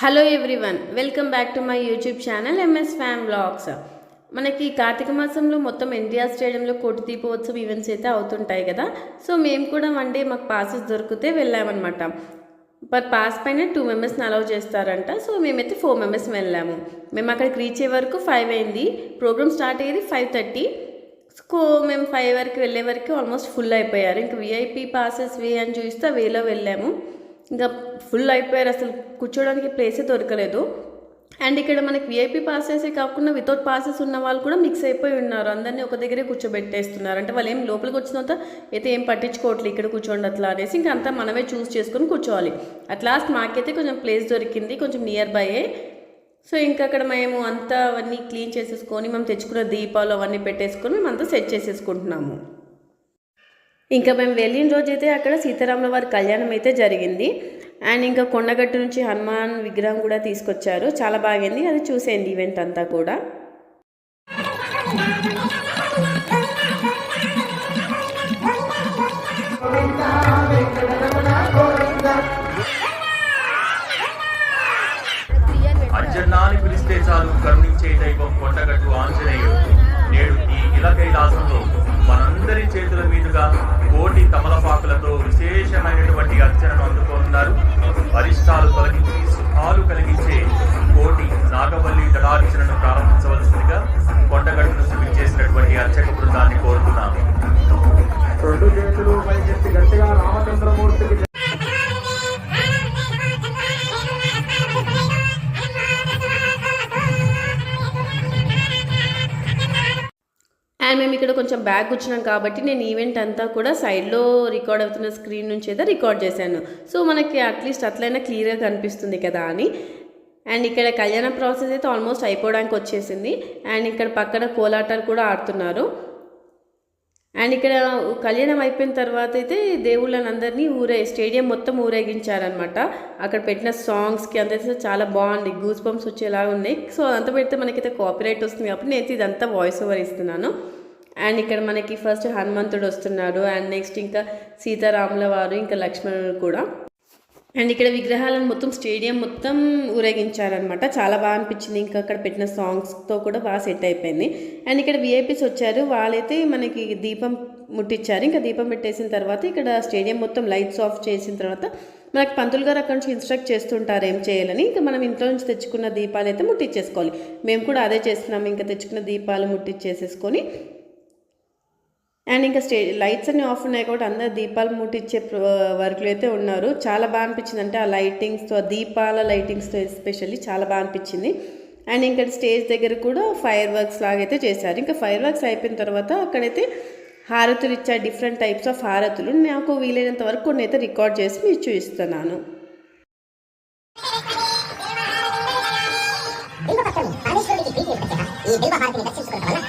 Hello everyone welcome back to my YouTube channel M S fam blogs మనకి కార్తీక మాసంలో మొత్తం ఎన్టీఆర్ స్టేడియంలో కోటి దీపోత్సవ ఈవెంట్స్ అయితే అవుతుంటాయి కదా. సో మేము కూడా వన్ డే మాకు పాసెస్ దొరికితే వెళ్ళామన్నమాట. పర్ పాస్ పైన టూ మెంబర్స్ని అలౌ చేస్తారంట. సో మేమైతే ఫోర్ మెంబర్స్ వెళ్ళాము. మేము అక్కడికి రీచ్ అయ్యే వరకు ఫైవ్ అయింది. ప్రోగ్రామ్ స్టార్ట్ అయ్యేది ఫైవ్ థర్టీ సో మేము ఫైవ్ వరకు వెళ్ళే వరకు ఆల్మోస్ట్ ఫుల్ అయిపోయారు. ఇంకా విఐపి పాసెస్ వే అని చూస్తే వేలో వెళ్ళాము. ఇంకా ఫుల్ అయిపోయారు. అసలు కూర్చోడానికి ప్లేసే దొరకలేదు. అండ్ ఇక్కడ మనకి విఐపి పాసెసే కాకుండా వితౌట్ పాసెస్ ఉన్న వాళ్ళు కూడా మిక్స్ అయిపోయి ఉన్నారు. అందరినీ ఒక దగ్గరే కూర్చోబెట్టేస్తున్నారు. అంటే వాళ్ళు ఏం లోపలికి వచ్చినంత అయితే ఏం పట్టించుకోవట్లేదు. ఇక్కడ కూర్చోండి అట్లా అనేసి ఇంకా అంతా మనమే చూస్ చేసుకొని కూర్చోవాలి. అట్ లాస్ట్ మాకైతే కొంచెం ప్లేస్ దొరికింది. కొంచెం నియర్ బైయే సో ఇంకా అక్కడ మేము అంతా అవన్నీ క్లీన్ చేసేసుకొని మేము తెచ్చుకున్న దీపాలు అవన్నీ పెట్టేసుకొని మేము అంతా సెట్ చేసేసుకుంటున్నాము. ఇంకా మేము వెళ్ళిన రోజైతే అక్కడ సీతారాముల వారి కళ్యాణం అయితే జరిగింది. అండ్ ఇంకా కొండగట్టు నుంచి హనుమాన్ విగ్రహం కూడా తీసుకొచ్చారు. చాలా బాగుంది. అది చూసేయండి ఈవెంట్ అంతా కూడా. అంజన్నాని పిలిస్తే చాలు. కరుణించే దైవం కొండగట్టు ఆంజనేయుడు. నేడు ఈ ఇలకైలాసంలో మనందరి చేతుల మీదుగా కోటి తమలపాకులతో విశేషమైనటువంటి అర్చన అండ్ మేము ఇక్కడ కొంచెం బ్యాగ్ వచ్చినాం కాబట్టి నేను ఈవెంట్ అంతా కూడా సైడ్లో రికార్డ్ అవుతున్న స్క్రీన్ నుంచి అయితే రికార్డ్ చేశాను. సో మనకి అట్లీస్ట్ అట్లయినా క్లియర్గా కనిపిస్తుంది కదా అని. అండ్ ఇక్కడ కళ్యాణ ప్రాసెస్ అయితే ఆల్మోస్ట్ అయిపోవడానికి వచ్చేసింది. అండ్ ఇక్కడ పక్కన కోలాటాలు కూడా ఆడుతున్నారు. అండ్ ఇక్కడ కళ్యాణం అయిపోయిన తర్వాత అయితే దేవుళ్ళని అందరినీ ఊరే స్టేడియం మొత్తం ఊరేగించారనమాట అక్కడ పెట్టిన సాంగ్స్కి అంతా చాలా బాగుంది గూస్ బంప్స్ వచ్చేలా ఉన్నాయి. సో అదంతా పెడితే మనకైతే కాపీరైట్ వస్తుంది కాబట్టి నేను ఇదంతా వాయిస్ ఓవర్ ఇస్తున్నాను. అండ్ ఇక్కడ మనకి ఫస్ట్ హనుమంతుడు వస్తున్నాడు అండ్ నెక్స్ట్ ఇంకా సీతారాముల వారు ఇంకా లక్ష్మణుడు కూడా. అండ్ ఇక్కడ విగ్రహాలను మొత్తం స్టేడియం మొత్తం ఊరేగించారనమాట చాలా బాగా అనిపించింది. ఇంకా అక్కడ పెట్టిన సాంగ్స్తో కూడా బాగా సెట్ అయిపోయింది. అండ్ ఇక్కడ విఐపీస్ వచ్చారు. వాళ్ళైతే మనకి దీపం ముట్టించారు ఇంకా దీపం పెట్టేసిన తర్వాత ఇక్కడ స్టేడియం మొత్తం లైట్స్ ఆఫ్ చేసిన తర్వాత మనకి పంతులు గారు అక్కడ నుంచి ఇన్స్ట్రక్ట్ చేస్తుంటారు ఏం చేయాలని. ఇంకా మనం ఇంట్లో నుంచి తెచ్చుకున్న దీపాలు అయితే ముట్టించేసుకోవాలి మేము కూడా అదే చేస్తున్నాము. ఇంకా తెచ్చుకున్న దీపాలు ముట్టించేసేసుకొని అండ్ ఇంకా స్టే లైట్స్ అన్ని ఆఫ్ ఉన్నాయి కాబట్టి అందరు దీపాలు ముట్టించే వర్క్లు అయితే ఉన్నారు. చాలా బాగా అనిపించింది అంటే ఆ లైటింగ్స్తో దీపాల లైటింగ్స్తో ఎస్పెషల్లీ చాలా బాగా అనిపించింది. అండ్ ఇంకా స్టేజ్ దగ్గర కూడా ఫైర్ వర్క్స్ లాగైతే చేశారు. ఇంకా ఫైర్ వర్క్స్ అయిపోయిన తర్వాత అక్కడైతే హారతులు ఇచ్చారు. డిఫరెంట్ టైప్స్ ఆఫ్ హారతులు. నాకు వీలైనంత వరకు కొన్ని అయితే రికార్డ్ చేసి మీకు చూపిస్తున్నాను. ఈ హారతిని దర్శించుకోవడం వల్ల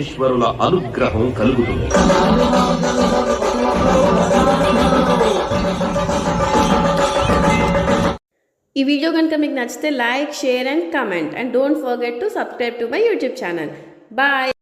ఈశ్వరుల అనుగ్రహం కలుగుతుంది. ఈ వీడియో కనుక మీకు నచ్చితే like share and comment. And don't forget to subscribe to my YouTube channel. Bye.